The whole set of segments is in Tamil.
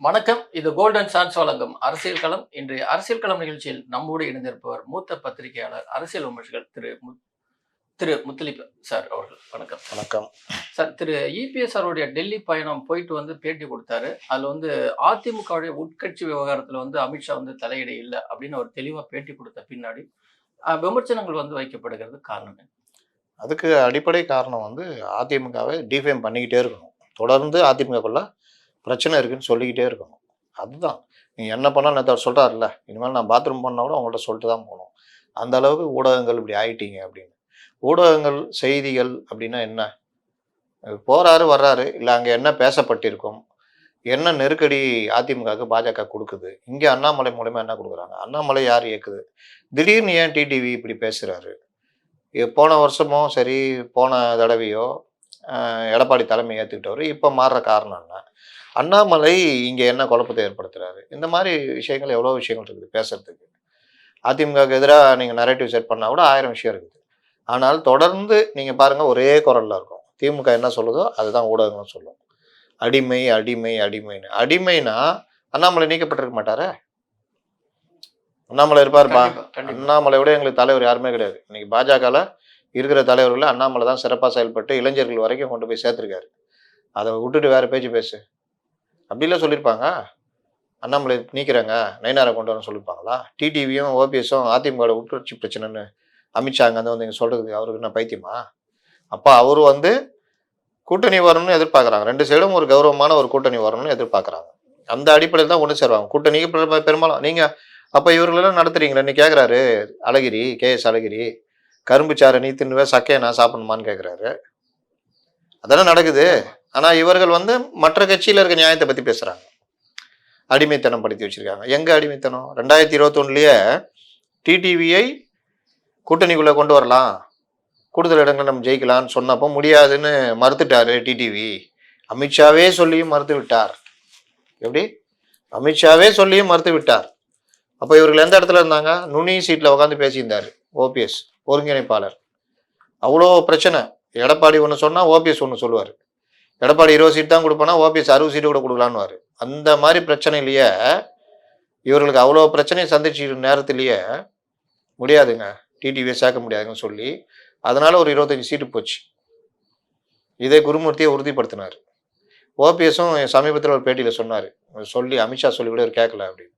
வணக்கம். இது கோல்டன் சான்ஸ் வழங்கும் அரசியல் களம். இன்றைய அரசியல் களம் நிகழ்ச்சியில் நம்மோடு இணைந்திருப்பவர் மூத்த பத்திரிகையாளர் அரசியல் விமர்சகர் திரு திரு முத்தலிப் சார் அவர்கள். வணக்கம். வணக்கம். சார் திரு இபிஎஸ் அவருடைய டெல்லி பயணம் போயிட்டு வந்து பேட்டி கொடுத்தாரு. அதுல வந்து அதிமுகவுடைய உட்கட்சி விவகாரத்துல வந்து அமித்ஷா வந்து தலையிட இல்லை அப்படின்னு அவர் தெளிவா பேட்டி கொடுத்த பின்னாடி விமர்சனங்கள் வந்து வைக்கப்படுகிறது காரணம்? அதுக்கு அடிப்படை காரணம் வந்து அதிமுகவை டிஃபேம் பண்ணிக்கிட்டே இருக்கணும். தொடர்ந்து அதிமுகக்குள்ள பிரச்சனை இருக்குன்னு சொல்லிக்கிட்டே இருக்கணும். அதுதான். நீங்கள் என்ன பண்ணாலும் நேற்று சொல்கிறாருல்ல இனிமேல் நான் பாத்ரூம் பண்ணால் கூட அவங்கள்ட்ட சொல்லிட்டு தான் போகணும். அந்த அளவுக்கு ஊடகங்கள் இப்படி ஆயிட்டீங்க அப்படின்னு. ஊடகங்கள் செய்திகள் அப்படின்னா என்ன? போகிறாரு வர்றாரு இல்லை அங்கே என்ன பேசப்பட்டிருக்கும்? என்ன நெருக்கடி அதிமுகவுக்கு பாஜக கொடுக்குது? இங்கே அண்ணாமலை மூலயமா என்ன கொடுக்குறாங்க? அண்ணாமலை யார் இயக்குது? திடீர்னு ஏன் டிடிவி இப்படி பேசுகிறாரு போன வருஷமும் சரி போன தடவையோ எடப்பாடி தலைமை ஏற்றுக்கிட்டவர் இப்போ மாறுற காரணம் என்ன? அண்ணாமலை இங்கே என்ன குழப்பத்தை ஏற்படுத்துறாரு? இந்த மாதிரி விஷயங்கள் எவ்வளோ விஷயங்கள் இருக்குது பேசுறதுக்கு. அதிமுகவுக்கு எதிராக நீங்கள் நரேட்டிவ் செட் பண்ணால் கூட ஆயிரம் விஷயம் இருக்குது. ஆனால் தொடர்ந்து நீங்கள் பாருங்கள் ஒரே குரலில் இருக்கும். திமுக என்ன சொல்லுதோ அதுதான் ஊடகங்களும் சொல்லும். அடிமை அடிமை அடிமைன்னு. அடிமைனா அண்ணாமலை நீக்கப்பட்டிருக்க மாட்டாரே? அண்ணாமலை இருப்பாருப்பா. அண்ணாமலை விட எங்களுக்கு தலைவர் யாருமே கிடையாது. இன்னைக்கு பாஜகவில் இருக்கிற தலைவர்கள் அண்ணாமலை தான் சிறப்பாக செயல்பட்டு இளைஞர்கள் வரைக்கும் கொண்டு போய் சேர்த்துருக்காரு. அதை விட்டுட்டு வேற பேச்சு பேசு. அப்படிலாம் சொல்லியிருப்பாங்க. அண்ணாமலை நீக்கிறாங்க. நைனாரை கொண்டு வரணும் சொல்லியிருப்பாங்களா? டிடிவியும் ஓபிஎஸும் அதிமுக உட்கட்சி பிரச்சனைன்னு அமித்ஷா அங்கே வந்து இங்கே சொல்கிறதுக்கு அவருக்கு என்ன பைத்தியமா? அப்போ அவர் வந்து கூட்டணி வரணும்னு எதிர்பார்க்குறாங்க. ரெண்டு சைடும் ஒரு கௌரவமான ஒரு கூட்டணி வரணும்னு எதிர்பார்க்குறாங்க. அந்த அடிப்படையில் தான் ஒன்று சேருவாங்க. கூட்டணிக்கு பெரும்பாலும் பெரும்பாலும் நீங்கள் அப்போ இவர்களெல்லாம் நடத்துறீங்களா? நீ கேட்குறாரு அழகிரி கேஎஸ் அழகிரி. கரும்பு சாறை நீ தின்னுவே சக்கையை நான் சாப்பிடணுமான்னு கேட்குறாரு அதெல்லாம் நடக்குது. ஆனால் இவர்கள் வந்து மற்ற கட்சியில் இருக்க நியாயத்தை பற்றி பேசுகிறாங்க அடிமைத்தனம் படுத்தி வச்சிருக்காங்க. எங்கே அடிமைத்தனம்? ரெண்டாயிரத்தி இருபத்தொன்னுலேயே டிடிவியை கூட்டணிக்குள்ளே கொண்டு வரலாம். கூடுதல் இடங்களை நம்ம ஜெயிக்கலாம்னு சொன்னப்போ முடியாதுன்னு மறுத்துட்டார் டிடிவி. அமித்ஷாவே சொல்லியும் மறுத்து விட்டார். எப்படி? அமித்ஷாவே சொல்லியும் மறுத்து விட்டார். அப்போ இவர்கள் எந்த இடத்துல இருந்தாங்க? நுனி சீட்டில் உட்காந்து பேசியிருந்தார் ஓபிஎஸ் ஒருங்கிணைப்பாளர். அவ்வளோ பிரச்சனை. எடப்பாடி ஒன்று சொன்னால் ஓபிஎஸ் ஒன்று சொல்லுவார். எடப்பாடி இருபது சீட் தான் கொடுப்பானா ஓபிஎஸ் அறுபது சீட்டு கூட கொடுக்கலான்னு அந்த மாதிரி பிரச்சனையிலேயே இவர்களுக்கு அவ்வளோ பிரச்சனையை சந்திச்சு நேரத்திலேயே முடியாதுங்க. டிடிவியை சேர்க்க முடியாதுங்கன்னு சொல்லி அதனால ஒரு இருபத்தஞ்சி சீட்டு போச்சு. இதே குருமூர்த்தியை உறுதிப்படுத்தினார். ஓபிஎஸும் சமீபத்தில் ஒரு பேட்டியில் சொன்னார். சொல்லி அமித்ஷா சொல்லி கூட இவர் கேட்கல அப்படின்னு.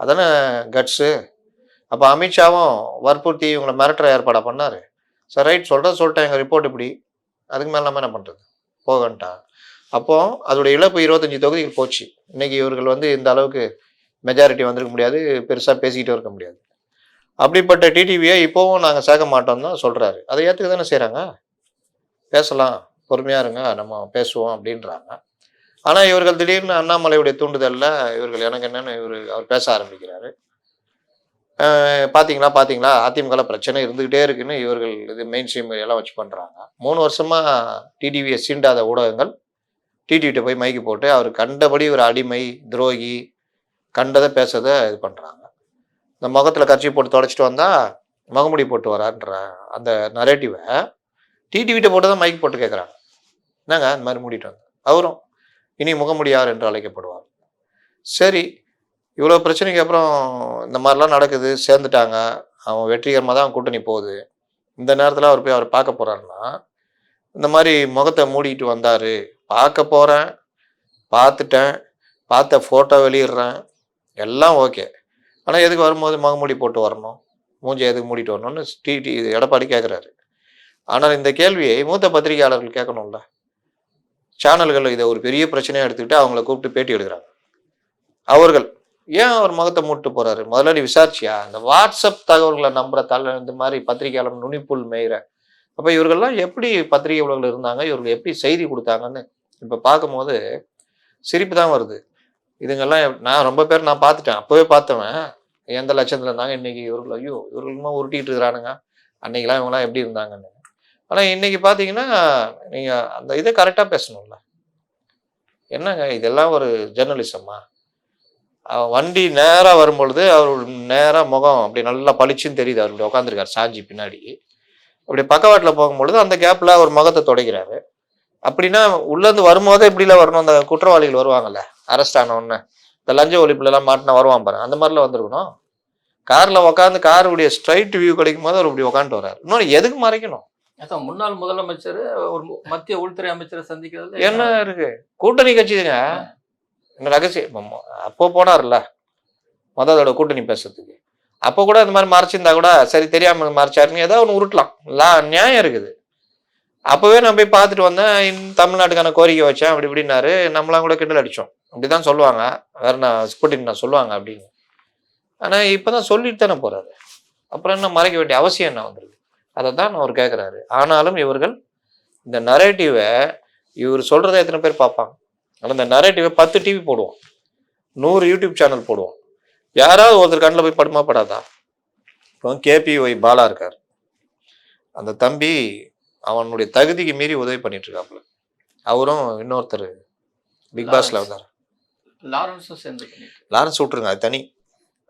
அதானே கட்ஸு. அப்போ அமித்ஷாவும் வற்புறுத்தி இவங்களை மிரட்டுற ஏற்பாடாக பண்ணார். சார் ரைட் சொல்கிறத சொல்லிட்டேன் எங்கள் ரிப்போர்ட் இப்படி. அதுக்கு மேலே நம்ம என்ன பண்ணுறது போகன்ட்டான். அப்போது அதோடைய இழப்பு இருபத்தஞ்சி தொகுதிகள் போச்சு. இன்னைக்கு இவர்கள் வந்து இந்த அளவுக்கு மெஜாரிட்டி வந்திருக்க முடியாது பெருசாக பேசிக்கிட்டு இருக்க முடியாது. அப்படிப்பட்ட டிடிவியை இப்போவும் நாங்கள் சேர்க்க மாட்டோம் தான் சொல்கிறாரு அதை ஏற்றுக்க தானே செய்கிறாங்க பேசலாம் பொறுமையாக இருங்க நம்ம பேசுவோம் அப்படின்றாங்க. ஆனால் இவர்கள் திடீர்னு அண்ணாமலையுடைய தூண்டுதலில் இவர்கள் எனக்கு என்னென்னு இவர் அவர் பேச ஆரம்பிக்கிறாரு. பார்த்தீங்களா பார்த்தீங்களா பாத்தீங்களா? பிரச்சனை இருந்துகிட்டே இருக்குன்னு இவர்கள் இது மெயின் ஸ்ட்ரீம் எல்லாம் வச்சு பண்ணுறாங்க மூணு வருஷமாக டிடிவியை சீண்டாத ஊடகங்கள் டிடிவிட்ட போய் மைக்கு போட்டு அவர் கண்டபடி ஒரு அடிமை துரோகி கண்டதை பேசுறதை இது பண்ணுறாங்க இந்த முகத்தில் கட்சி போட்டு தொலைச்சிட்டு வந்தால் முகமுடி போட்டு வரான்ற அந்த நரேட்டிவை டிடிவிட்ட போட்டு தான் மைக் போட்டு கேட்குறாங்க என்னங்க இந்த மாதிரி மூடிட்டு வந்தேன் அவரும் இனி முகமுடி யார் என்று அழைக்கப்படுவார். சரி இவ்வளோ பிரச்சனைக்கு அப்புறம் இந்த மாதிரிலாம் நடக்குது சேர்ந்துட்டாங்க. அவன் வெற்றிகரமாக தான் கூட்டணி போகுது. இந்த நேரத்தில் அவர் போய் அவர் பார்க்க போகிறாருன்னா இந்த மாதிரி முகத்தை மூடிட்டு வந்தார். பார்க்க போகிறேன் பார்த்துட்டேன் பார்த்த ஃபோட்டோ வெளியிடுறேன். எல்லாம் ஓகே ஆனால் எதுக்கு வரும்போது முகமூடி போட்டு வரணும்? மூஞ்சி எதுக்கு மூடிட்டு வரணும்னு டிடி இது எடப்பாடி கேட்குறாரு ஆனால் இந்த கேள்வியை மூத்த பத்திரிகையாளர்கள் கேட்கணும்ல. சேனல்கள் இதை ஒரு பெரிய பிரச்சனையாக எடுத்துக்கிட்டு அவங்கள கூப்பிட்டு பேட்டி எடுக்கிறாங்க. அவர்கள் ஏன் அவர் முகத்தை மூட்டு போறாரு? முதல்ல நீ விசாரிச்சியா? இந்த வாட்ஸ்அப் தகவல்களை நம்புற தலை இந்த மாதிரி பத்திரிகையாளர் நுனிப்புல் மேயிற. அப்போ இவர்கள்லாம் எப்படி பத்திரிகை உலகில் இருந்தாங்க? இவர்கள் எப்படி செய்தி கொடுத்தாங்கன்னு இப்போ பார்க்கும்போது சிரிப்பு தான் வருது. இதுங்கெல்லாம் நான் ரொம்ப பேர் நான் பார்த்துட்டேன். அப்போவே பார்த்தவன் எந்த லட்சத்தில் இருந்தாங்க? இன்னைக்கு இவர்கள் ஐயோ இவர்களுமா உருட்டிட்டு இருக்கிறானுங்க. அன்னைக்கெல்லாம் இவங்கெல்லாம் எப்படி இருந்தாங்கன்னு. ஆனால் இன்னைக்கு பார்த்தீங்கன்னா நீங்கள் அந்த இதை கரெக்டாக பேசணும்ல. என்னங்க? இதெல்லாம் ஒரு ஜெர்னலிசமா வண்டி நேரா வரும்பொழுது அவர் நேரா முகம் அப்படி நல்லா பளிச்சுன்னு தெரியுது. அவர் இப்படி உட்காந்துருக்காரு சாஞ்சி பின்னாடி. அப்படி பக்கவாட்டில் போகும்பொழுது அந்த கேப்ல அவர் முகத்தை துடைக்கிறாரு. அப்படின்னா உள்ளேருந்து வரும்போதே இப்படிலாம் வரணும். அந்த குற்றவாளிகள் வருவாங்கல்ல அரெஸ்ட் ஆன உடனே. இந்த லஞ்ச ஒழிப்புல எல்லாம் மாட்டினா வருவான் பாருங்க அந்த மாதிரிலாம் வந்திருக்கணும். கார்ல உட்காந்து காருடைய ஸ்ட்ரைட் வியூ கிடைக்கும் போது அவர் இப்படி உட்காந்துட்டு வர்றாரு. இன்னொன்று எதுக்கு மறைக்கணும்? அதான் முன்னாள் முதலமைச்சர் ஒரு மத்திய உள்துறை அமைச்சரை சந்திக்கிறது என்ன இருக்கு? கூட்டணி கட்சிதுங்க இந்த ரகசியம்? ம- அப்போ போனார்ல. மொதல் அதோட கூட்டணி பேசுறதுக்கு. அப்போ கூட இந்த மாதிரி மறைச்சிருந்தா கூட சரி தெரியாம மறைச்சாருன்னு ஏதோ ஒன்று உருட்டலாம். லா நியாயம் இருக்குது. அப்போவே நான் போய் பார்த்துட்டு வந்தேன் தமிழ்நாட்டுக்கான கோரிக்கை வச்சேன் அப்படி இப்படின்னாரு. நம்மளாம் கூட கிண்டல் அடிச்சோம். அப்படிதான் சொல்லுவாங்க. வேற நான் ஸ்புட்டின் நான் சொல்லுவாங்க அப்படின்னு. ஆனால் இப்போ தான் சொல்லிட்டு தானே போறாரு. அப்புறம் என்ன மறைக்க வேண்டிய அவசியம் என்ன வந்துருக்கு? அதை தான் அவர் கேட்குறாரு ஆனாலும் இவர்கள் இந்த நரேட்டிவை இவர் சொல்றதை எத்தனை பேர் பார்ப்பாங்க? ஆனால் இந்த நரேட்டிவை பத்து டிவி போடுவோம். நூறு யூடியூப் சேனல் போடுவோம். யாராவது ஒருத்தர் கண்ணில் போய் படுமா படாதா? இப்போ கேபி ஒய் பாலா இருக்கார். அந்த தம்பி அவனுடைய தகுதிக்கு மீறி உதவி பண்ணிட்டு இருக்காப்புல அவரும் இன்னொருத்தர் பிக் பாஸ்ல வந்தார். லாரன்ஸும் சேர்ந்து லாரன்ஸ் விட்டுருங்க அது தனி.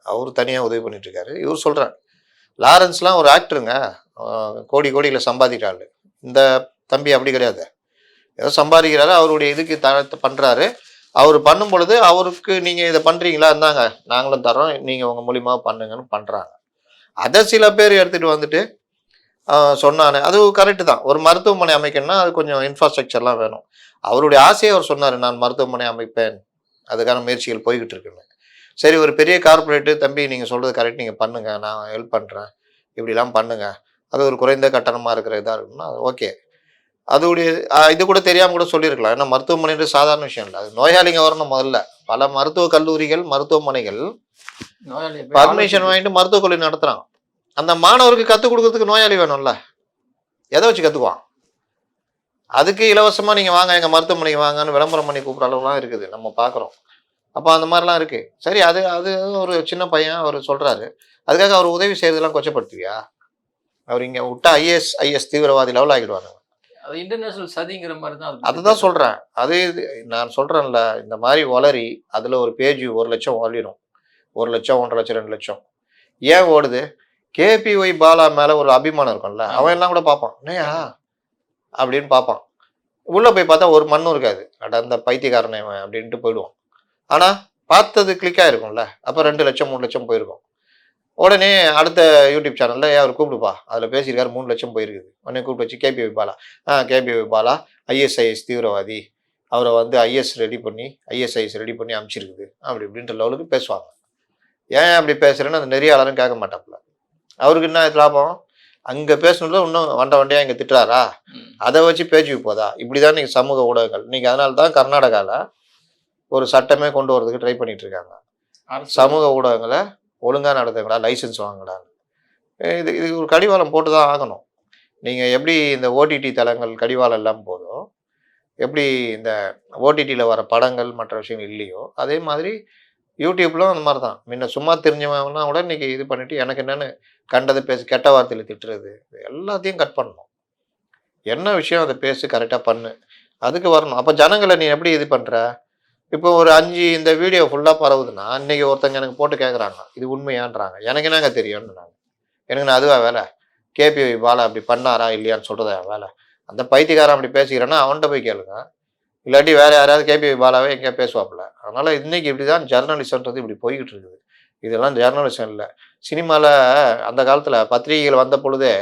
அவர் தனியாக உதவி பண்ணிட்டு இருக்காரு இவர் சொல்றார் லாரன்ஸ்லாம் ஒரு ஆக்டருங்க கோடி கோடியில் சம்பாதிக்கிறாள். இந்த தம்பி அப்படி கிடையாது. ஏதோ சம்பாதிக்கிறாரு அவருடைய இதுக்கு த பண்றாரு. அவர் பண்ணும் பொழுது அவருக்கு நீங்க இதை பண்றீங்களா? இருந்தாங்க நாங்களும் தரோம் நீங்க உங்க மூலியமா பண்ணுங்கன்னு பண்றாங்க. அதை சில பேர் எடுத்துட்டு வந்துட்டு ஆஹ் சொன்னானே அது கரெக்டு தான். ஒரு மருத்துவமனை அமைக்கணும்னா அது கொஞ்சம் இன்ஃப்ராஸ்ட்ரக்சர்லாம் வேணும். அவருடைய ஆசையை அவர் சொன்னார் நான் மருத்துவமனை அமைப்பேன். அதுக்கான முயற்சிகள் போய்கிட்டு இருக்குன்னு. சரி ஒரு பெரிய கார்ப்பரேட்டு தம்பி நீங்கள் சொல்கிறது கரெக்ட் நீங்கள் பண்ணுங்கள் நான் ஹெல்ப் பண்ணுறேன் இப்படிலாம் பண்ணுங்கள் அது ஒரு குறைந்த கட்டணமாக இருக்கிற இதாக இருக்குன்னா ஓகே அதோடைய இது கூட தெரியாமல் கூட சொல்லியிருக்கலாம். ஏன்னா மருத்துவமனைன்றது சாதாரண விஷயம் இல்லை. அது நோயாளிங்க வரணும் முதல்ல. பல மருத்துவக் கல்லூரிகள் மருத்துவமனைகள் நோயாளி பர்மிஷன் வாங்கிட்டு மருத்துவக் கல்லூரி நடத்துகிறாங்க அந்த மாணவருக்கு கற்றுக் கொடுக்கறதுக்கு நோயாளி வேணும்ல. எதை வச்சு கற்றுக்குவான் அதுக்கு இலவசமாக நீங்கள் வாங்க எங்கள் மருத்துவமனைக்கு வாங்கன்னு விளம்பரம் பண்ணி கூப்பிட்ற அளவுலாம் இருக்குது. நம்ம பார்க்குறோம் அப்போ அந்த மாதிரிலாம் இருக்குது சரி அது அது ஒரு சின்ன பையன் அவர் சொல்கிறாரு அதுக்காக அவர் உதவி செய்கிறதெல்லாம் கொச்சப்படுத்துவியா? அவர் இங்கே விட்டா ஐஏஎஸ் ஐஎஸ் தீவிரவாதி லெவல் ஆகிடுவாங்க இன்டர்நேஷனல் சதிங்கிற மாதிரி தான் அது அதுதான் சொல்கிறேன் அது இது நான் சொல்கிறேன்ல இந்த மாதிரி வளரி அதில் ஒரு பேஜ் ஒரு லட்சம் ஓடிடும் ஒரு லட்சம் ஒன்றரை லட்சம் ரெண்டு லட்சம். ஏன் ஓடுது? கேபிஒய் பாலா மேலே ஒரு அபிமானம் இருக்கும்ல அவன் எல்லாம் கூட பார்ப்பான். என்னையா அப்படின்னு பார்ப்பான். உள்ளே போய் பார்த்தா ஒரு மண்ணும் இருக்காது. அட அந்த பைத்தியக்காரனை அப்படின்ட்டு போயிடுவான். ஆனால் பார்த்தது கிளிக் ஆயிருக்கும்ல அப்போ ரெண்டு லட்சம் மூணு லட்சம் போயிருக்கும். உடனே அடுத்த யூடியூப் சேனலில் அவர் கூப்பிடுப்பா. அதில் பேசியிருக்காரு மூணு லட்சம் போயிருக்குது. உடனே கூப்பிட்டு வச்சு கேபிஒய் பாலா. ஆ கேபிஒய் பாலா. ஐஎஸ்ஐஎஸ் தீவிரவாதி. அவரை வந்து ஐஎஸ் ரெடி பண்ணி ஐஎஸ்ஐஎஸ் ரெடி பண்ணி அனுப்பிச்சிருக்குது அப்படி இப்படின்ற லெவலுக்கு பேசுவாங்க. ஏன் அப்படி பேசுறேன்னு அந்த நெறியாளரும் கேட்க மாட்டாப்புல. அவருக்கு என்ன லாபம்? அங்கே பேசணும்ல இன்னும் வண்ட வண்டியா இங்கே திட்டுறாரா. அதை வச்சு பேச்சு போதா இப்படிதான் நீங்க சமூக ஊடகங்கள். நீங்க அதனால தான் கர்நாடகாவில் ஒரு சட்டமே கொண்டு வரதுக்கு ட்ரை பண்ணிட்டு இருக்காங்க. சமூக ஊடகங்களை ஒழுங்காக நடத்துங்களா லைசன்ஸ் வாங்கடா இது இது ஒரு கடிவாளம் போட்டு தான் ஆகணும். நீங்கள் எப்படி இந்த ஓடிடி தளங்கள் கடிவாளம் எல்லாம் போதோ எப்படி இந்த ஓடிடியில் வர படங்கள் மற்ற விஷயங்கள் இல்லையோ அதே மாதிரி யூடியூப்லாம் அந்த மாதிரி தான் முன்ன சும்மா தெரிஞ்சவங்கன்னா கூட இன்னைக்கு இது பண்ணிவிட்டு எனக்கு என்னென்னு கண்டதை பேசி கெட்ட வார்த்தையில் திட்டுறது இது எல்லாத்தையும் கட் பண்ணணும். என்ன விஷயம் அதை பேசி கரெக்டாக பண்ணு. அதுக்கு வரணும். அப்போ ஜனங்களை நீ எப்படி இது பண்ணுற இப்போ ஒரு அஞ்சு இந்த வீடியோ ஃபுல்லாக பரவுதுன்னா இன்னைக்கு ஒருத்தங்க எனக்கு போட்டு கேட்குறாங்க இது உண்மையான்றாங்க. எனக்கு என்னங்க தெரியும்னு நான். எனக்கு நான் அதுவா வேலை? கேபிஐ பாலா அப்படி பண்ணாரா இல்லையான்னு சொல்கிறதா வேலை? அந்த பைத்தியக்காரன் அப்படி பேசிக்கிறேன்னா அவன்கிட்ட போய் கேளுங்க. இல்லாட்டி வேற யாராவது கேபிஐ பாலாவே எங்கேயா பேசுவாப்புல. அதனால் இன்னைக்கு இப்படி தான் ஜெர்னலிசம்ன்றது இப்படி போய்கிட்டு இருக்குது. இதெல்லாம் ஜெர்னலிசம் இல்லை. சினிமாவில் அந்த காலத்தில் பத்திரிகைகள் வந்த பொழுதே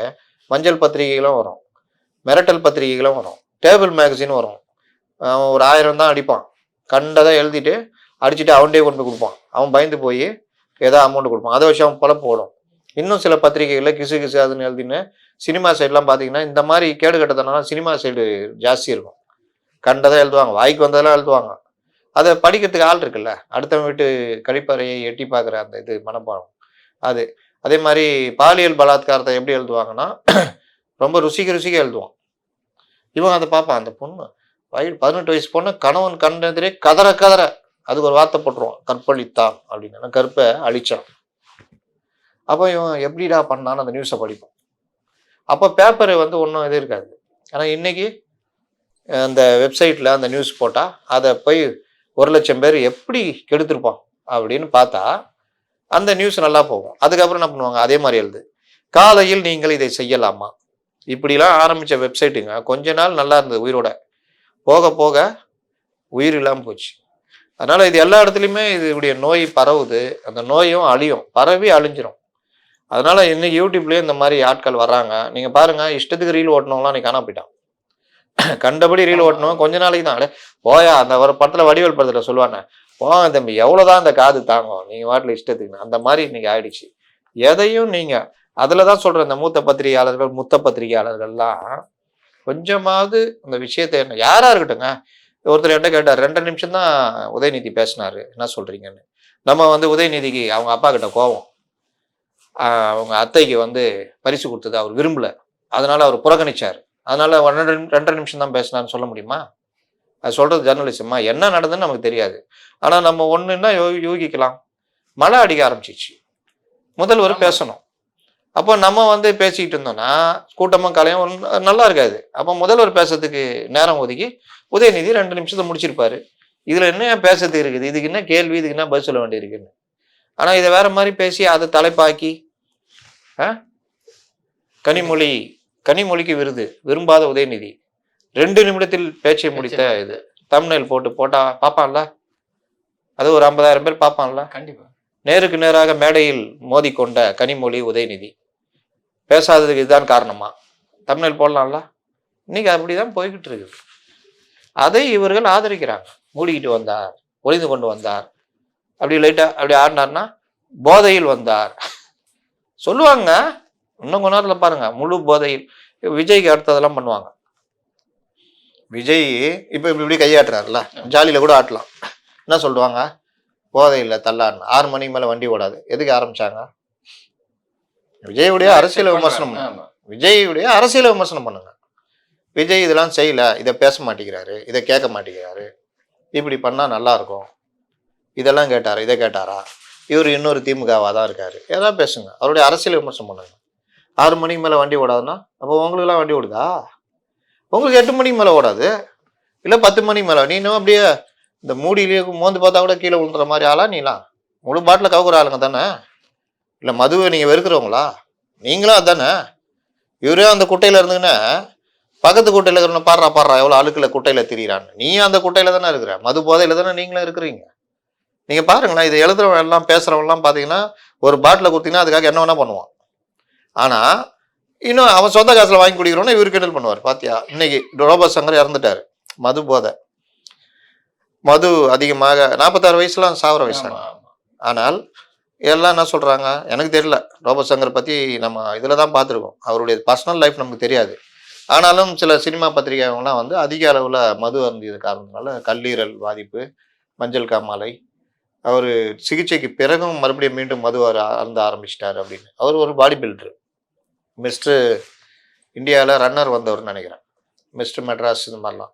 மஞ்சள் பத்திரிகைகளும் வரும். மிரட்டல் பத்திரிகைகளும் வரும். டேபிள் மேகசின் வரும். அவன் ஒரு ஆயிரம் தான் அடிப்பான். கண்டதை எழுதிட்டு அடிச்சுட்டு அவன்கிட்டே கொண்டு போய் கொடுப்பான். அவன் பயந்து போய் ஏதோ அமௌண்ட் கொடுப்பான். அதை வச்சு அவன் பொழப்பு ஓடும். இன்னும் சில பத்திரிகைகளில் கிசு கிசு அதுன்னு எழுதின்னு சினிமா சைட்லாம் பார்த்தீங்கன்னா இந்த மாதிரி கேடு கட்டத்தனால சினிமா சைடு ஜாஸ்தி இருக்கும். கண்டதாக எழுதுவாங்க. வாய்க்கு வந்ததெல்லாம் எழுதுவாங்க. அதை படிக்கிறதுக்கு ஆள் இருக்குல்ல. அடுத்தவன் வீட்டு கழிப்பறையை எட்டி பார்க்குற அந்த இது மனப்பாடம். அது. அதே மாதிரி பாலியல் பலாத்காரத்தை எப்படி எழுதுவாங்கன்னா ரொம்ப ருசிக்க ருசிக்க எழுதுவான். இவன் அதை பார்ப்பான். அந்த பொண்ணு வயது பதினெட்டு வயசு பொண்ணு கணவன் கண்டெதிரே கதற கதற. அதுக்கு ஒரு வார்த்தை போட்டுருவான். கற்பழித்தான் அப்படின்னு. கற்பை அழிச்சான் அப்போ இவன் எப்படிடா பண்ணான்னு அந்த நியூஸை படிப்போம் அப்போ பேப்பர் வந்து ஒன்றும் இது இருக்காது. ஆனால் இன்னைக்கு அந்த வெப்சைட்டில் அந்த நியூஸ் போட்டால் அதை போய் ஒரு லட்சம் பேர் எப்படி கெடுத்துருப்பான் அப்படின்னு பார்த்தா அந்த நியூஸ் நல்லா போகும். அதுக்கப்புறம் என்ன பண்ணுவாங்க? அதே மாதிரி எழுது. காலையில் நீங்கள் இதை செய்யலாமா? இப்படிலாம் ஆரம்பித்த வெப்சைட்டுங்க கொஞ்ச நாள் நல்லா இருந்தது உயிரோட. போக போக உயிர் இல்லாமல் போச்சு. அதனால் இது எல்லா இடத்துலையுமே இதனுடைய நோய் பரவுது. அந்த நோயும் அழியும். பரவி அழிஞ்சிரும். அதனால் இன்னைக்கு யூடியூப்லேயும் இந்த மாதிரி ஆட்கள் வர்றாங்க. நீங்கள் பாருங்கள் இஷ்டத்துக்கு ரீல் ஓட்டினவங்களாம் இன்றைக்கி காணாம போயிட்டான். கண்டபடி ரீல் ஓட்டணும் கொஞ்ச நாளைக்கு தான். அடே போயா அந்த ஒரு படத்தில் வடிவேல் படத்தில் சொல்லுவானே போங்க தம்பி எவ்வளோதான் அந்த காது தாங்கும். நீங்கள் வாட்டில் இஷ்டத்துக்கு அந்த மாதிரி இன்றைக்கி ஆயிடுச்சு. எதையும் நீங்கள் அதில் தான் சொல்கிறேன் இந்த மூத்த பத்திரிகையாளர்கள் முத்த பத்திரிகையாளர்கள்லாம் கொஞ்சமாவது அந்த விஷயத்தை என்ன யாரா இருக்கட்டுங்க ஒருத்தர் என்ன கேட்டார் ரெண்டு நிமிஷம் தான் உதயநிதி பேசினாரு என்ன சொல்றீங்கன்னு. நம்ம வந்து உதயநிதிக்கு அவங்க அப்பா கிட்ட கோவம் அவங்க அத்தைக்கு வந்து பரிசு கொடுத்தது அவர் விரும்பல. அதனால அவர் புறக்கணிச்சார். அதனால ரெண்டு ரெண்டரை நிமிஷம் தான் பேசினான்னு சொல்ல முடியுமா? அது சொல்றது ஜெர்னலிசமா என்ன நடந்ததுன்னு நமக்கு தெரியாது. ஆனா நம்ம ஒண்ணுன்னா யோ யூகிக்கலாம். மழை அடிக்க ஆரம்பிச்சிச்சு. முதல்வர். பேசணும். அப்போ நம்ம வந்து பேசிக்கிட்டு இருந்தோம்னா கூட்டமும் கலையும் நல்லா இருக்காது. அப்போ முதல்வர் பேசுறதுக்கு நேரம் ஒதுக்கி உதயநிதி ரெண்டு நிமிஷத்தை முடிச்சிருப்பாரு. இதுல என்ன பேசுறதுக்கு இருக்குது? இதுக்கு என்ன கேள்வி? இதுக்கு என்ன பதில் சொல்ல வேண்டியிருக்குன்னு. ஆனா இதை வேற மாதிரி பேசி அதை தலைப்பாக்கி? கனிமொழி கனிமொழிக்கு விருது விரும்பாத உதயநிதி. ரெண்டு நிமிடத்தில் பேச்சை முடித்த இது. தம்ப்நெயில் போட்டு போட்டா பார்ப்பான்ல? அது ஒரு ஐம்பதாயிரம் பேர் பார்ப்பான்ல? கண்டிப்பா. நேருக்கு நேராக மேடையில் மோதிக்கொண்ட கனிமொழி உதயநிதி. பேசாததுக்கு இதுதான் காரணமா? தமிழில் போடலாம்ல. இன்னைக்கு அப்படிதான் போய்கிட்டு இருக்குது. அதை இவர்கள் ஆதரிக்கிறாங்க. மூடிக்கிட்டு வந்தார் ஒளிந்து கொண்டு வந்தார். அப்படி லைட்டா அப்படி ஆடினார்னா போதையில் வந்தார். சொல்லுவாங்க. இன்னும் கொஞ்ச நேரத்தில் பாருங்க. முழு போதையில். விஜய்க்கு அடுத்ததெல்லாம் பண்ணுவாங்க. விஜய் இப்போ இப்படி இப்படி கையாட்டுறாருல ஜாலியில கூட ஆட்டலாம். என்ன சொல்லுவாங்க? போதையில் தள்ளாடுன. ஆறு மணிக்கு மேலே வண்டி ஓடாது. எதுக்கு ஆரம்பிச்சாங்க? விஜயுடைய அரசியல் விமர்சனம். விஜயுடைய அரசியல் விமர்சனம் பண்ணுங்க. விஜய் இதெல்லாம் செய்யல இதை பேச மாட்டேங்கிறாரு இதை கேட்க மாட்டேங்கிறாரு. இப்படி பண்ணா நல்லா இருக்கும். இதெல்லாம் கேட்டாரா இதை கேட்டாரா? இவர் இன்னொரு திமுகவா தான் இருக்காரு. ஏதாவது பேசுங்க. அவருடைய அரசியல் விமர்சனம் பண்ணுங்க. ஆறு மணிக்கு மேலே வண்டி ஓடாதுன்னா அப்போ உங்களுக்குலாம் வண்டி ஓடுதா? உங்களுக்கு எட்டு மணிக்கு மேலே ஓடாது. இல்லை பத்து மணிக்கு மேலே. நீனும் அப்படியே இந்த மூடியிலேயே மோந்து பார்த்தா கூட கீழே விழுந்துற மாதிரி ஆளா நீலாம்? முழு பாட்டில் கவுக்குற ஆளுங்க தானே? இல்லை மதுவை நீங்கள் வெறுக்கிறவங்களா? நீங்களும் அதானே? இவரே அந்த குட்டையில் இருந்துங்கன்னா பக்கத்து குட்டையில் இருக்கிற பாடுறா பாடுறா எவ்வளோ அழுக்கில் குட்டையில் திரியிறான்னு. நீ அந்த குட்டையில் தானே இருக்கிற? மது போதையில் தானே நீங்களும் இருக்கிறீங்க? நீங்கள் பாருங்களேன் இதை எழுதுறவன் எல்லாம் பேசுகிறவன்லாம் பார்த்தீங்கன்னா ஒரு பாட்டில் கொடுத்தீங்கன்னா அதுக்காக என்ன வேணா பண்ணுவான். ஆனால் இன்னும் அவன் சொந்த காசில் வாங்கி குடிக்கிறோன்னா இவர் கிண்டல் பண்ணுவார். பாத்தியா? இன்னைக்கு ரோபோ சங்கர் இறந்துட்டாரு. மது போதை. மது அதிகமாக நாற்பத்தாறு வயசுலாம் சாவர ஆமா. ஆனால் எல்லாம் என்ன சொல்கிறாங்க எனக்கு தெரியல. ரோபோட் சங்கர் நம்ம இதில் தான் பார்த்துருக்கோம். அவருடைய பர்சனல் லைஃப் நமக்கு தெரியாது. ஆனாலும் சில சினிமா பத்திரிகைலாம் வந்து அதிக அளவில் மது அருந்தியது காரணத்தினால கல்லீரல் பாதிப்பு மஞ்சள் காமாலை அவர் சிகிச்சைக்கு பிறகும் மறுபடியும் மீண்டும் மது அரு அருந்த ஆரம்பிச்சிட்டாரு அப்படின்னு. அவர் ஒரு பாடி பில்டர் மிஸ்டர் இந்தியாவில் ரன்னர் வந்தவர்னு நினைக்கிறேன். மிஸ்டர் மெட்ராஸ் இந்த மாதிரிலாம்.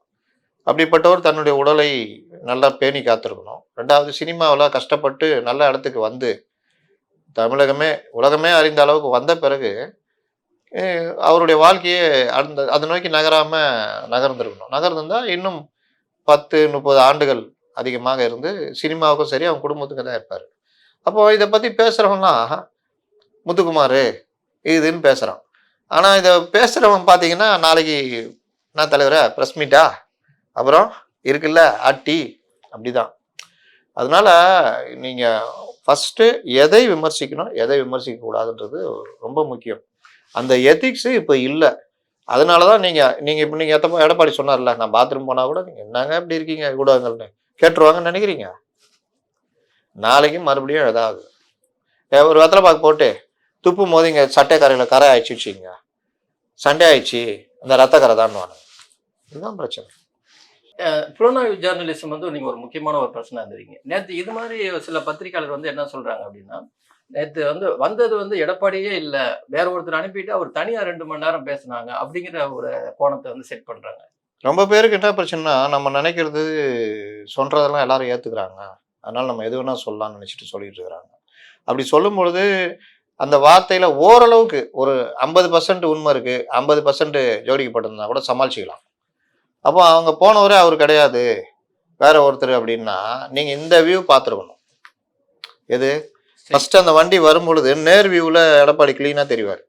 அப்படிப்பட்டவர் தன்னுடைய உடலை நல்லா பேணி காத்திருக்கணும். ரெண்டாவது சினிமாவில் கஷ்டப்பட்டு நல்ல இடத்துக்கு வந்து தமிழகமே உலகமே அறிந்த அளவுக்கு வந்த பிறகு அவருடைய வாழ்க்கையே அந்த அதை நோக்கி நகராமல் நகர்ந்துருக்கணும். நகர்ந்துருந்தால் இன்னும் பத்து முப்பது ஆண்டுகள் அதிகமாக இருந்து சினிமாவுக்கும் சரி அவங்க குடும்பத்துக்கு தான் இருப்பார். அப்போ இதை பற்றி பேசுகிறவங்களாம் முத்துக்குமார் இதுன்னு பேசுகிறான் ஆனால் இதை பேசுகிறவன் பார்த்தீங்கன்னா நாளைக்கு நான் தலைவரே ப்ரெஸ் மீட்டா அப்புறம் இருக்குல்ல அட்டி அப்படிதான். அதனால் நீங்கள் ஃபஸ்ட்டு எதை விமர்சிக்கணும் எதை விமர்சிக்க கூடாதுன்றது ரொம்ப முக்கியம். அந்த எத்திக்ஸு இப்போ இல்லை. அதனால தான் நீங்கள் நீங்கள் இப்போ நீங்கள் எத்தப்போ எடப்பாடி சொன்னார்ல நான் பாத்ரூம் போனால் கூட நீங்கள் என்னங்க இப்படி இருக்கீங்க ஊடகங்கள்னு. கேட்டுருவாங்கன்னு நினைக்கிறீங்க? நாளைக்கு மறுபடியும் ஏதாவது. ஒரு வெத்தலை பாக்கு போட்டு துப்பும் போது இங்கே சட்டை கரை ஆயிடுச்சு வச்சுக்கோங்க. சண்டை ஆயிடுச்சு. அந்த ரத்த கரை தான் இதுதான் பிரச்சனை. புலனாய்வு ஜேர்னலிசம் வந்து நீங்க ஒரு முக்கியமான ஒரு பிரச்சனை இருந்தீங்க நேற்று இது மாதிரி சில பத்திரிகையாளர் வந்து என்ன சொல்றாங்க அப்படின்னா நேற்று வந்து வந்தது வந்து எடப்பாடியே இல்லை வேற ஒருத்தர் அனுப்பிட்டு அவர் தனியா ரெண்டு மணி நேரம் பேசுனாங்க அப்படிங்கிற ஒரு கோணத்தை வந்து செட் பண்றாங்க. ரொம்ப பேருக்கு என்ன பிரச்சனைனா நம்ம நினைக்கிறது சொல்றதெல்லாம் எல்லாரும் ஏத்துக்கிறாங்க. அதனால நம்ம எது வேணா சொல்லலாம்னு நினைச்சிட்டு சொல்லிட்டு இருக்கிறாங்க. அப்படி சொல்லும் பொழுது அந்த வார்த்தையில ஓரளவுக்கு ஒரு ஐம்பது பர்சன்ட் உண்மை இருக்கு ஐம்பது பர்சன்ட் ஜோடிக்கப்பட்டிருந்தா கூட சமாளிச்சுக்கலாம். அப்போ அவங்க போனவரே அவர் கிடையாது. வேற ஒருத்தர் அப்படின்னா நீங்க இந்த வியூ பார்த்துருக்கணும். எது? ஃபர்ஸ்ட் அந்த வண்டி வரும் பொழுது நேர் வியூவில் எடப்பாடி கிளீனாக தெரிவார்.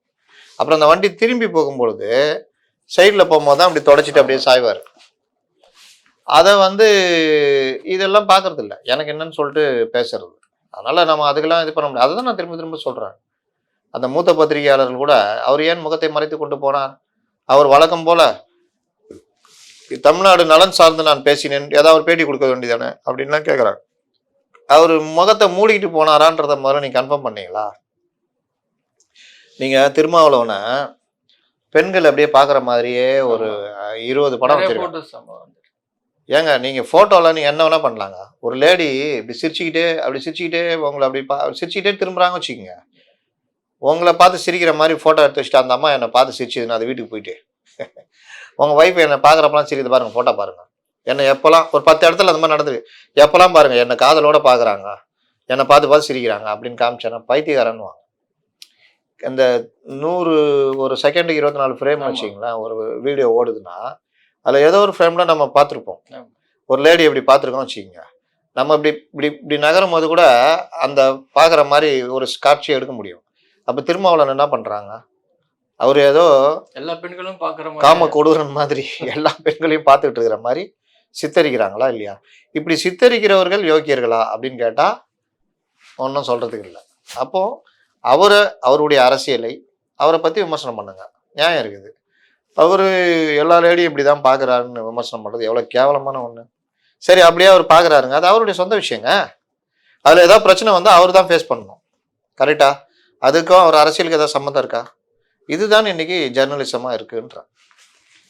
அப்புறம் அந்த வண்டி திரும்பி போகும் பொழுது சைடில் போகும்போது தான் அப்படி தொடச்சிட்டு அப்படியே சாய்வார். அதை வந்து இதெல்லாம் பார்க்கறது இல்ல எனக்கு என்னன்னு சொல்லிட்டு பேசுறது. அதனால நம்ம அதுக்கெல்லாம் இது பண்ண முடியாது. அதை தான் நான் திரும்ப திரும்ப சொல்றேன். அந்த மூத்த பத்திரிகையாளர்கள் கூட அவர் ஏன் முகத்தை மறைத்து கொண்டு போனார்? அவர் வழக்கம் போல தமிழ்நாடு நலன் சார்ந்து நான் பேசினேன். ஏதாவது ஒரு பேட்டி கொடுக்க வேண்டியதானே? அப்படின்லாம் கேட்குறாங்க அவர் முகத்தை மூடிக்கிட்டு போனாரான்றத முதல்ல நீங்க கன்ஃபார்ம் பண்ணீங்களா? நீங்க திருமாவளவனை பெண்கள் அப்படியே பார்க்குற மாதிரியே ஒரு இருபது படம் வந்து. ஏங்க நீங்க போட்டோல நீங்க என்ன வேணா பண்ணலாங்க. ஒரு லேடி இப்படி சிரிச்சுக்கிட்டே அப்படி சிரிச்சுக்கிட்டே உங்களை அப்படி பா சிரிச்சுக்கிட்டே திரும்புறாங்க வச்சுக்கோங்க. உங்களை பார்த்து சிரிக்கிற மாதிரி போட்டோ எடுத்து வச்சுட்டு அந்த அம்மா என்னை பார்த்து சிரிச்சுது அது வீட்டுக்கு போயிட்டு. உங்க வைஃப் என்னை பார்க்குறப்பெல்லாம் சிரிக்குது பாருங்க போட்டோ பாருங்க. என்னை எப்போல்லாம் ஒரு பத்து இடத்துல அந்த மாதிரி நடந்துரு எப்போல்லாம் பாருங்க என்னை காதலோட பார்க்குறாங்க. என்னை பார்த்து பார்த்து சிரிக்கிறாங்க அப்படின்னு காமிச்சேன்னா பைத்தியக்காரன்னு இந்த நூறு ஒரு செகண்டுக்கு இருபத்தி நாலு ஃப்ரேம். வச்சிங்களேன் ஒரு வீடியோ ஓடுதுன்னா அதில் ஏதோ ஒரு ஃப்ரேமில் நம்ம பார்த்துருப்போம். ஒரு லேடி இப்படி பார்த்துருக்கோம் வச்சுக்கோங்க. நம்ம இப்படி இப்படி இப்படி நகரும் போது கூட அந்த பார்க்குற மாதிரி ஒரு காட்சியை எடுக்க முடியும். அப்போ திருமாவளவன் என்ன பண்ணுறாங்க அவர் ஏதோ எல்லா பெண்களும் பாக்குற காம கொடூரன் மாதிரி எல்லா பெண்களையும் பார்த்துக்கிட்டு இருக்கிற மாதிரி சித்தரிக்கிறாங்களா இல்லையா? இப்படி சித்தரிக்கிறவர்கள் யோக்கியர்களா அப்படின்னு கேட்டால் ஒன்றும் சொல்கிறதுக்கு இல்லை. அப்போ அவரை அவருடைய அரசியலை அவரை பற்றி விமர்சனம் பண்ணுங்க. நியாயம் இருக்குது. அவர் எல்லா லேடியும் இப்படி தான் பார்க்குறாருன்னு விமர்சனம் பண்ணுறது எவ்வளோ கேவலமான ஒன்று சரி அப்படியே அவர் பார்க்குறாருங்க அது அவருடைய சொந்த விஷயங்க. அதில் ஏதாவது பிரச்சனை வந்தால் அவர் தான் ஃபேஸ் பண்ணணும் கரெக்டா அதுக்கும் அவர் அரசியலுக்கு ஏதாவது சம்மந்தம் இருக்கா? இதுதான் இன்னைக்கு ஜெர்னலிசமாக இருக்குன்ற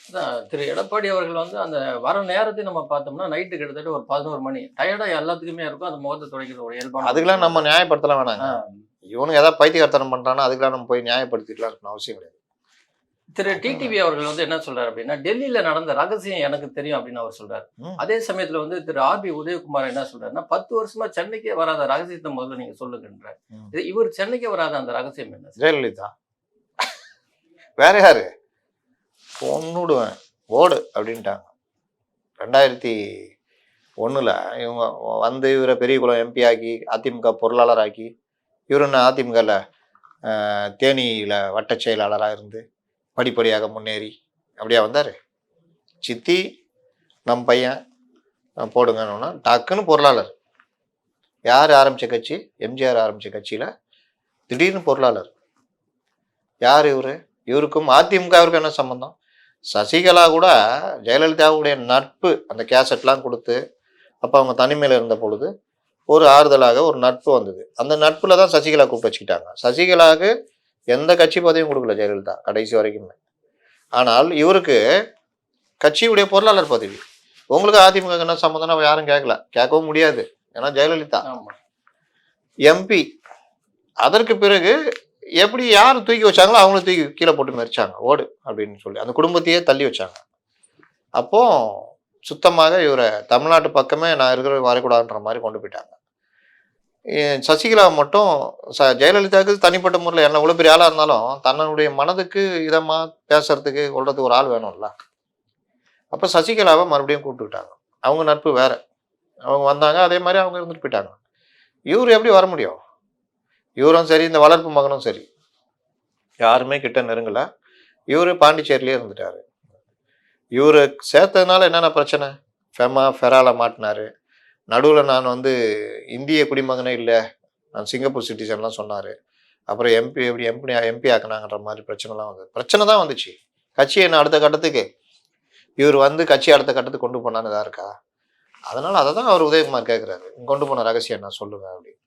அதான் திரு எடப்பாடி அவர்கள் வந்து அந்த வர நேரத்தை நம்ம பார்த்தோம்னா நைட்டு கிட்டத்தட்ட ஒரு பதினோரு மணி. டயர்டா எல்லாத்துக்குமே இருக்கும். அந்த முகத்தை துடைக்கிறது ஒரு இயல்பான அதுக்கெல்லாம் நம்ம நியாயப்படுத்தலாம் வேணாங்க. இவனுக்கு ஏதாவது பைத்தியகார்த்தனம் பண்றானா அதுக்கெல்லாம் நம்ம போய் நியாயப்படுத்திக்கலாம் இருக்கணும் அவசியம் கிடையாது. திரு டிடிவி அவர்கள் வந்து என்ன சொல்றாரு அப்படின்னா டெல்லியில நடந்த ரகசியம் எனக்கு தெரியும் அப்படின்னு அவர் சொல்றாரு. அதே சமயத்துல வந்து திரு ஆர்பி உதயகுமார் என்ன சொல்றாருன்னா பத்து வருஷமா சென்னைக்கே வராத ரகசியத்தை முதல்ல நீங்க. இது இவர் சென்னைக்கே வராத அந்த ரகசியம் என்ன ஜெயலலிதா. வேற யாரு? பொண்ணுடுவேன். ஓடு அப்படின்ட்டாங்க. ரெண்டாயிரத்தி ஒண்ணுல இவங்க வந்து இவரை பெரிய குளம் எம்பி ஆக்கி அதிமுக பொருளாளர் ஆக்கி இவர் என்ன அதிமுகவில் தேனியில் வட்ட செயலாளராக இருந்து படிப்படியாக முன்னேறி அப்படியா வந்தார்? சித்தி நம் பையன் போடுங்கன்னா போடுங்கன்னு டக்குன்னு பொருளாளர். யார் ஆரம்பித்த கட்சி? எம்ஜிஆர் ஆரம்பித்த கட்சியில் திடீர்னு பொருளாளர். யார் இவர்? இவருக்கும் அதிமுகவிற்கும் என்ன சம்பந்தம்? சசிகலா கூட ஜெயலலிதாவுடைய நட்பு அந்த கேசட்லாம் கொடுத்து அப்போ அவங்க தனிமையில் இருந்த பொழுது ஒரு ஆறுதலாக ஒரு நட்பு வந்தது. அந்த நட்புல தான் சசிகலா கூப்பிட்டு வச்சுக்கிட்டாங்க. சசிகலாவுக்கு எந்த கட்சி பதவியும் கொடுக்கல ஜெயலலிதா கடைசி வரைக்குமே. ஆனால் இவருக்கு கட்சியுடைய பொருளாளர் பதவி. உங்களுக்கு அதிமுக என்ன சம்மந்தம் யாரும் கேட்கல கேட்கவும் முடியாது. ஏன்னா ஜெயலலிதா. எம்பி. அதற்கு பிறகு எப்படி யார் தூக்கி வச்சாங்களோ அவங்கள தூக்கி கீழே போட்டு மறிச்சாங்க ஓடு அப்படின்னு சொல்லி. அந்த குடும்பத்தையே தள்ளி வச்சாங்க. அப்போ சுத்தமாக இவரை தமிழ்நாட்டு பக்கமே நான் இருக்கிற வரக்கூடாதுன்ற மாதிரி கொண்டு போயிட்டாங்க. சசிகலா மட்டும் ச ஜெயலலிதாவுக்கு தனிப்பட்ட முறையில் என்ன இவ்வளோ பெரிய ஆளாக இருந்தாலும் தன்னுடைய மனதுக்கு இதமாக பேசுறதுக்கு கொள்றதுக்கு ஒரு ஆள் வேணும்ல. அப்போ சசிகலாவை மறுபடியும் கூப்பிட்டுக்கிட்டாங்க அவங்க நட்பு வேற. அவங்க வந்தாங்க அதே மாதிரி அவங்க இருந்துட்டு போயிட்டாங்க. இவர் எப்படி வர முடியும்? இவரும் சரி இந்த வளர்ப்பு மகனும் சரி. யாருமே கிட்ட நெருங்கலை. இவர் பாண்டிச்சேரியிலே இருந்துட்டார். இவர் சேர்த்ததுனால என்னென்ன பிரச்சனை? ஃபெமா ஃபெரால மாட்டினார். நடுவில் நான் வந்து இந்திய குடிமகனே இல்லை. நான் சிங்கப்பூர் சிட்டிசன்லாம் சொன்னார். அப்புறம் எம்பி எப்படி எம்பி எம்பி ஆக்கினாங்கன்ற மாதிரி பிரச்சனைலாம் வந்தது. பிரச்சனை தான் வந்துச்சு. கட்சி என்ன அடுத்த கட்டத்துக்கு? இவர் வந்து கட்சி அடுத்த கட்டத்துக்கு கொண்டு போனான்னு இதாக இருக்கா? அதனால் அதை தான் அவர் உதயகுமார் கேட்குறாரு கொண்டு போன ரகசியம் என்ன? சொல்லுவேன் அப்படி.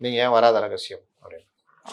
நீங்க ஏன் வராத ரகசியம்